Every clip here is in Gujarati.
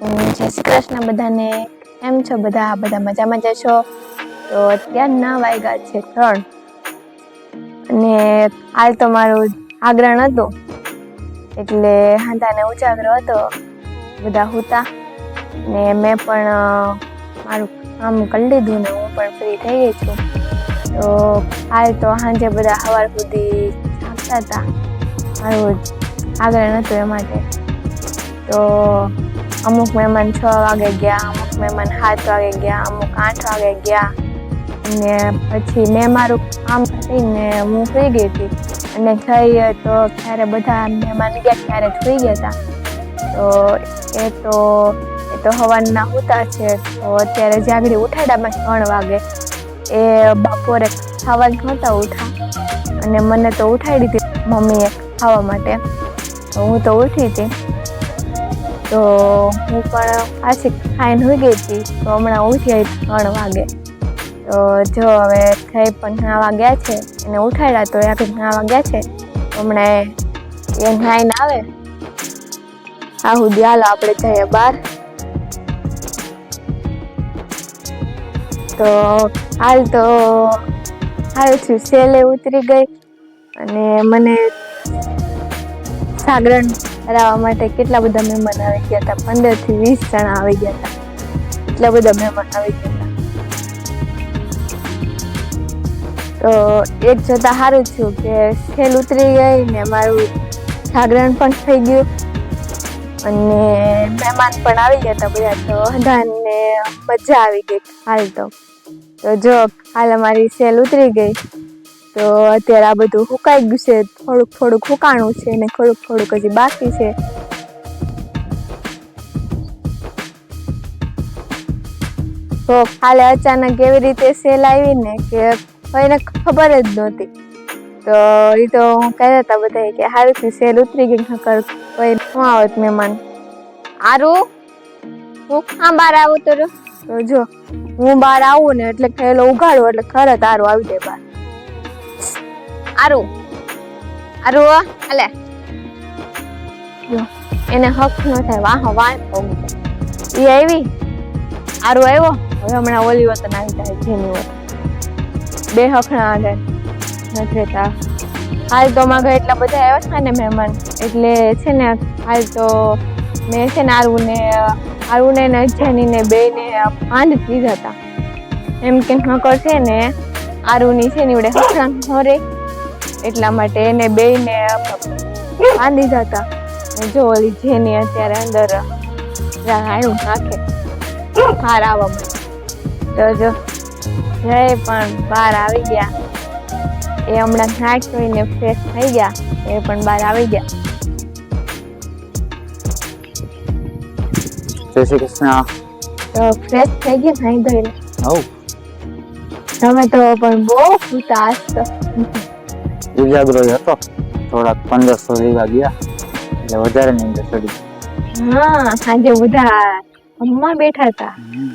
જય શ્રી કૃષ્ણ બધાને. કેમ છો બધા? બધા મજામાં જશો તો અત્યારના વાગ્યા છે ત્રણ. અને હાલ તો મારું આગ્રહણ હતું. એટલે હાંધાને ઉજાગરો હતો. બધા હુતા. ને મેં પણ મારું કામ કરી લીધું ને હું પણ ફ્રી થઈ ગઈ છું. તો હાલ તો સાંજે બધા સવાર સુધી જાગતા હતા. મારું આગ્રણ હતું એ માટે. તો અમુક મહેમાન છ વાગે ગયા, અમુક મહેમાન સાત વાગે ગયા, અમુક આઠ વાગે ગયા. અને પછી મેં મારું કામ કરીને હું સુઈ ગઈ હતી. અને થઈ તો ત્યારે બધા મહેમાન ગયા, ત્યારે સુઈ ગયા હતા. તો એ તો એ તો હવાના હોતા છે. તો અત્યારે જાગડી ઉઠાડામાં ત્રણ વાગે. એ બપોરે ખાવા નહોતા ઉઠા. અને મને તો ઉઠાડી હતી મમ્મીએ ખાવા માટે. તો હું તો ઉઠી હતી. તો હું પણ પાછી ખાઈને હોઈ ગઈ હતી. તો હમણાં ઉઠી ત્રણ વાગે. તો જો હવે થઈ પણ નાવા ગયા છે, એને ઉઠાડ્યા તો આગળ નાવા ગયા છે. હમણાં એ નાઈને આવે. હા સુધી હાલો આપણે જઈએ બહાર. તો હાલ તો હાલ છું, સેલે ઉતરી ગઈ. અને મને જાગરણ કરાવવા માટે કેટલા બધા મહેમાન આવી ગયા હતા? પંદરથી વીસ જણા આવી ગયા હતા. એટલા બધા મહેમાન આવી ગયા હતા? તો એક જોતા સારું થયું કે સેલ ઉતરી ગઈ ને મારું જાગરણ પણ થઈ ગયું. અને મહેમાન પણ આવી ગયા હતા બધા. તો બધાને મજા આવી ગઈ હાલ તો. તો જો, હાલ અમારી સેલ ઉતરી ગઈ. તો અત્યારે આ બધું સુકાઈ ગયું છે. થોડુંક થોડુંક સુકાણું છે ને થોડુંક થોડુંક હજી બાકી છે. તો કાલે અચાનક એવી રીતે સેલ આવી ને કે કોઈને ખબર જ નહોતી. તો એ તો હું કહેતા હતા બધા કે સારું સેલ ઉતરી ગઈ નકર કોઈ ન આવત મહેમાન. આરું હું હા બહાર આવું તો જો હું બહાર આવું ને એટલે ખેલો ઉઘાડું એટલે ખરે તારું આવી જાય બહાર. આરું આરુ અલે એને હક ન થાય વાહ વાહ એ આવી આરુ આવ્યો હવે હમણાં ઓલી વતન આવી જાય જેની વતન બે હખણા આગળ નથી રહેતા હાલ તો ઘર એટલા બધા આવ્યા છે ને મહેમાન એટલે છે ને હાલ તો મેં છે ને આરુને ને આરું ને ને બેને પાંદ દીધા હતા એમ કે નકર છે ને આરુની છે ને એવડે હખણા ન રહે એટલા માટે એને બે ને બાંધી જતા ને જો ઓલી જેની અત્યારે અંદર રાણું નાખે બહાર આવવા માટે. તો જો જય પણ બહાર આવી ગયા. એ હમણાં ઘાટ ધોઈને ફ્રેશ થઈ ગયા એ પણ બહાર આવી ગયા. જય શ્રી કૃષ્ણ. તો ફ્રેશ થઈ ગયા નાઈ ધોઈને. તમે તો પણ બહુ તો ઉજાગરો હતો. થોડાક પંદરસો વીઘા ગયા. એટલે વધારે ની ચડી હા સાંજે બધા હમણાં બેઠા હતા.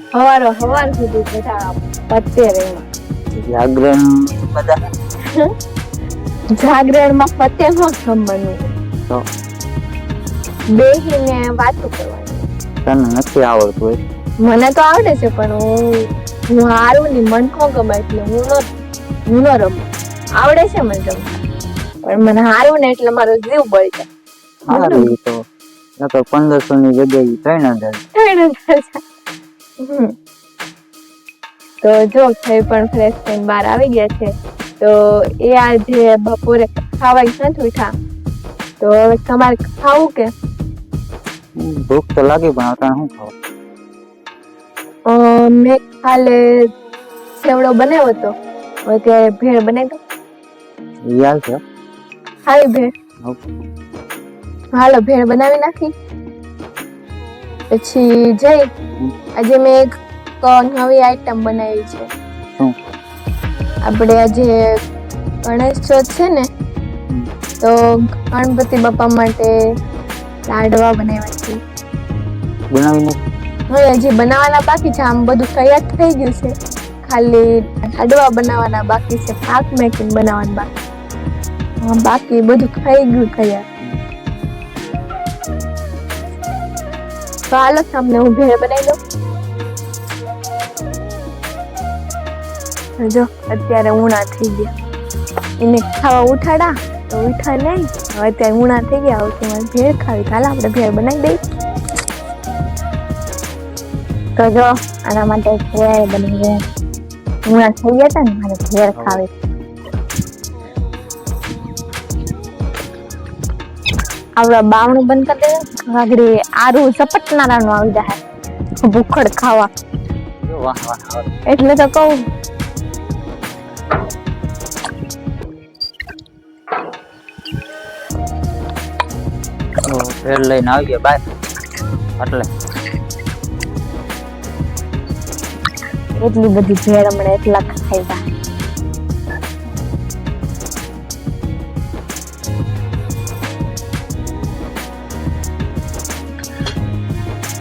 સવારો સવાર સુધી બધા પત્તે રહેવા જાગરણ બધા જાગરણમાં પત્તે નો જમવાનું તો? બેહીને વાતો કરવાની. તને નથી આવડતું હોય? મને તો આવડે છે પણ હું હું હારું ની મન ગમે એટલે હું ન હું ન રમું. આવડે છે મને રમતા પણ મને હારું ને એટલે મારો જીવ બળી જાય. સારું ઈ તો. નકર પંદરસો ની જગ્યાએ ત્રણ હજાર. ત્રણ હજાર. હમ. તો જો થઈ પણ ફ્રેશ થઈને બહાર આવી ગયા છે. તો એ આજે બપોરે ખાવા નથી ઉઠા તો હવે તમારે ખાવું કે? ભૂખ તો લાગી પણ અત્યારે શું ખાવ? મેં કાલે સેવડો બનાવ્યો હતો. અત્યારે ત્યારે ભેળ બનાવી દો યાદ છે? ખાવી ભેળ. હાલો ભેળ બનાવી નાખી. પછી જઈ આજે મેં એક નવી આઈટમ બનાવી છે. આપણે આજે ગણેશ ચોથ છે ને તો ગણપતિ બાપા માટે લાડવા બનાવ્યા છે. બનાવીને? હવે હજી બનાવવાના બાકી છે આમ બધું તૈયાર થઈ ગયું છે. ખાલી લાડવા બનાવવાના બાકી છે પાક મેકિંગ બનાવવાના બાકી બાકી બધું ખાઈ ગયું ખાયા તો હાલો તમને હું ભેળ બનાવી દઉં. જો, અત્યારે ઉણા થઈ ગયા. એને ખાવા ઉઠાડા, તો ઉઠા નહીં અત્યારે ઉણા થઈ ગયા કે મારે ભેળ ખાવી. ચાલો આપણે ભેળ બનાવી દઈ તો જો, આના માટે ભેળ બની ગયા. ઉણા થઈ ગયા હતા ને, મારે ભેળ ખાવી. આપડા બાવણું બંધ કરી દે. ઘાઘરી આરું સપટનારાનું આવી જાય ભૂખડ ખાવા. એટલે તો કહું. ફેર લઈને આવી ગયા બાય એટલે. એટલી બધી ભેળ હમણાં એટલા ખાઈ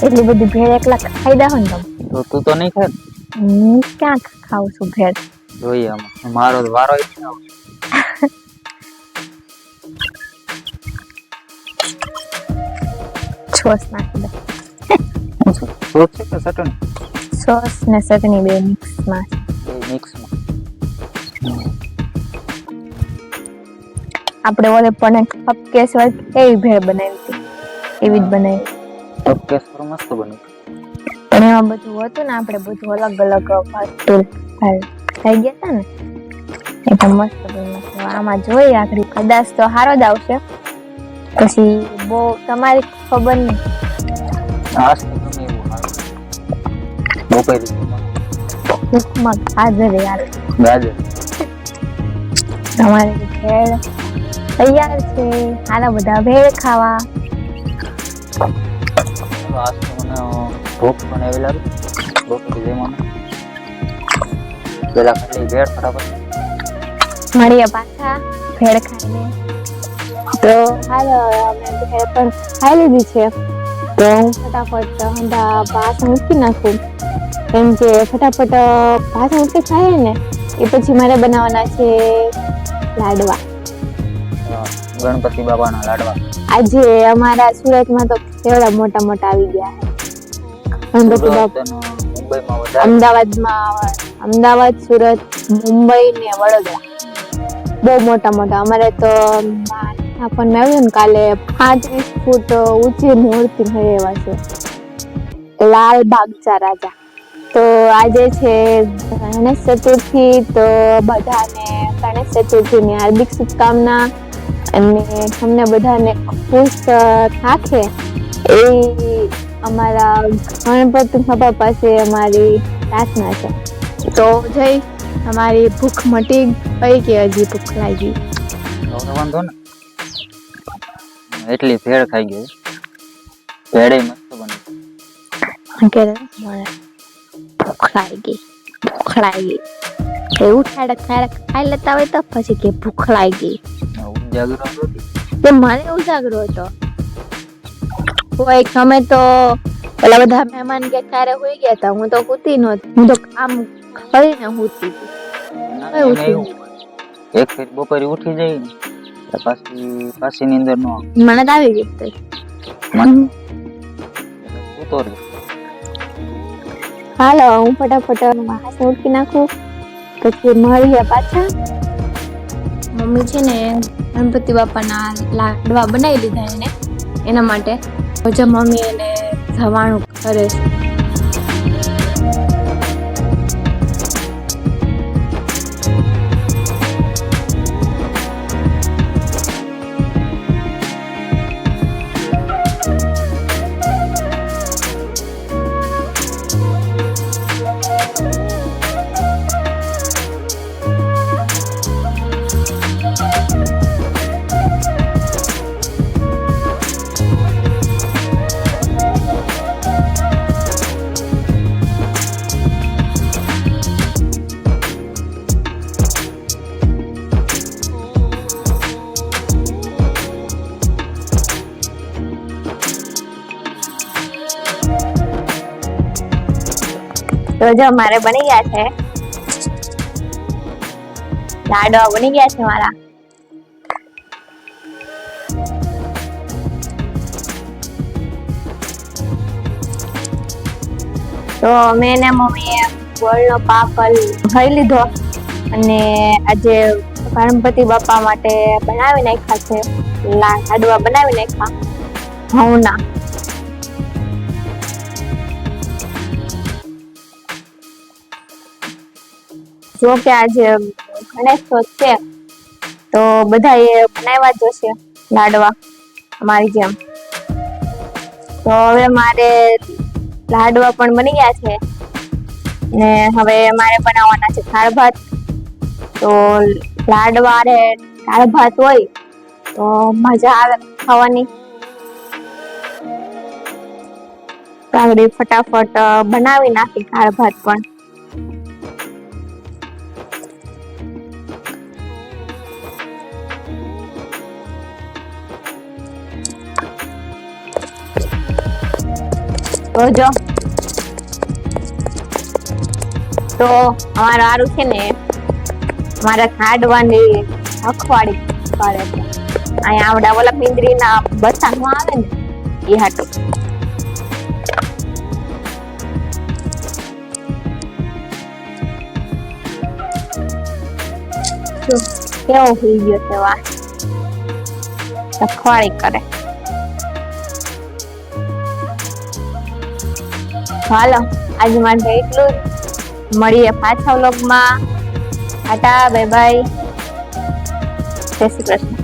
એટલી બધી ભેળ એકલા ખાઈ દે ને તમે તો. તું તો નહીં ખાય હું ક્યાં ખાઉં છું ભેળ? જોઈએ આમાં. મારો વારો ય નહીં છોસ નાખી દે. છોસ છે? કે ચટણી? સોસ ને ચટણી બે મિક્સમાં. બે મિક્સમાં. આપણે ઓલે પણ કપકેસ હોય એવી ભેળ બનાવી હતી? એવી જ બનાવી. કપકેસ પર મસ્ત બન્યું પણ એમાં બધું હતું ને આપણે બધું અલગ અલગ વસ્તુ થઈ ગયા હતા ને એટલે મસ્ત બન્યું. આમાં જોઈએ આખરી કદાચ તો સારો જ આવશે. પછી બહુ તમારી ખબર નહીં. ભૂખમાં હાજર યાર. તમારે ભેળ તૈયાર છે. આના બધા ભેળ ખાવા. તો મને ભૂખ પણ એવી લાગે બપોરે જમવાનું પેલા ખાલી ભેળ ફટાફટ મળીએ પાછા ભેળ ખાઈને. તો હાલો અમે ભેળ પણ ખાઈ લીધી છે. તો હું ફટાફટ હંધા ભાત મૂકી નાખું. કેમ કે ફટાફટ ભાત મૂકી ખાઈએ ને, એ પછી મારે બનાવવાના છે લાડવા. ગણપતિ બાબાના લાડવા. આજે અમારા સુરતમાં તો કેવડા મોટા મોટા આવી ગયા ગણપતિ બાપા મુંબઈમાં વધારે. અમદાવાદમાં અમદાવાદ સુરત મુંબઈ ને વડોદરા. બહુ મોટા મોટા. અમારે તો આપણને આવ્યું ને કાલે પાંત્રીસ ફૂટ ઊંચી મૂર્તિ થઈ એવા છે. લાલ બાગચા રાજા. તો આજે છે ગણેશ ચતુર્થી. તો બધાને ગણેશ ચતુર્થીની હાર્દિક શુભકામના. અને તમને બધાને ખુશ રાખે એ અમારા ગણપતિ બાપા પાસે અમારી પ્રાર્થના છે. તો જય અમારી ભૂખ મટી ગઈ કે હજી ભૂખ લાગી? વાંધો ને એટલી ભેળ ખાઈ ગઈ. ભેળે મસ્ત બની કે મને ભૂખ લાગી ભૂખ લાગી. એવું ખાડક ખાડક ખાઈ લેતા હોય તો પછી કે ભૂખ લાગી. ઉજાગરો નથી તે મને ઉજાગરો હતો. કોઈ સમય તો પેલા બધા મહેમાન કે ક્યારે હોઈ ગયા હતા હું તો કૂતી નહોતી. હું તો કામ કરીને હોતી એવું એક ફેર બપોરે ઉઠી જઈ ને પાછી પાછી ની અંદર નો મને તો આવી ગઈ. મન? સૂતો હાલો હું ફટાફટ હાથ ઉઠી નાખું. પછી મળીએ પાછા. મમ્મી છે ને ગણપતિ બાપાના લાકડવા બનાવી લીધા એને. એના માટે પછી મમ્મી એને જવાનું કરે છે. તો જો મારે બની ગયા છે. લાડવા બની ગયા છે મારા. તો મેં ને મમ્મીએ ગોળનો પાકલ ખાઈ લીધો અને આજે ગણપતિ બાપા માટે બનાવી નાખ્યા છે. લાડવા બનાવી નાખ્યા. ઘઉંના. જો કે આજે ગણેશ ચોથ છે, તો બધા એ બનાવ્યા જ લાડવા અમારી જેમ. તો હવે મારે લાડવા પણ બની ગયા છે ને હવે મારે બનાવવાના છે દાળ ભાત. તો લાડવા રે દાળ ભાત હોય તો મજા આવે ખાવાની. આગળ ફટાફટ બનાવી નાખી દાળ ભાત પણ. તો જો. તો અમારું આરું છે ને, મારા ખાડવાની અખવાડી પાડે છે. અહીંયા આવડા ઓલા પિંજરીના બસામાં આવે ને, એ હાટું. કેવો થઈ ગયો છે વાહ. અખવાડી કરે. હાલો આજે માટે એટલું જ. મળીએ પાછા વ્લોગમાં. ટાટા બાય બાય જય શ્રી કૃષ્ણ.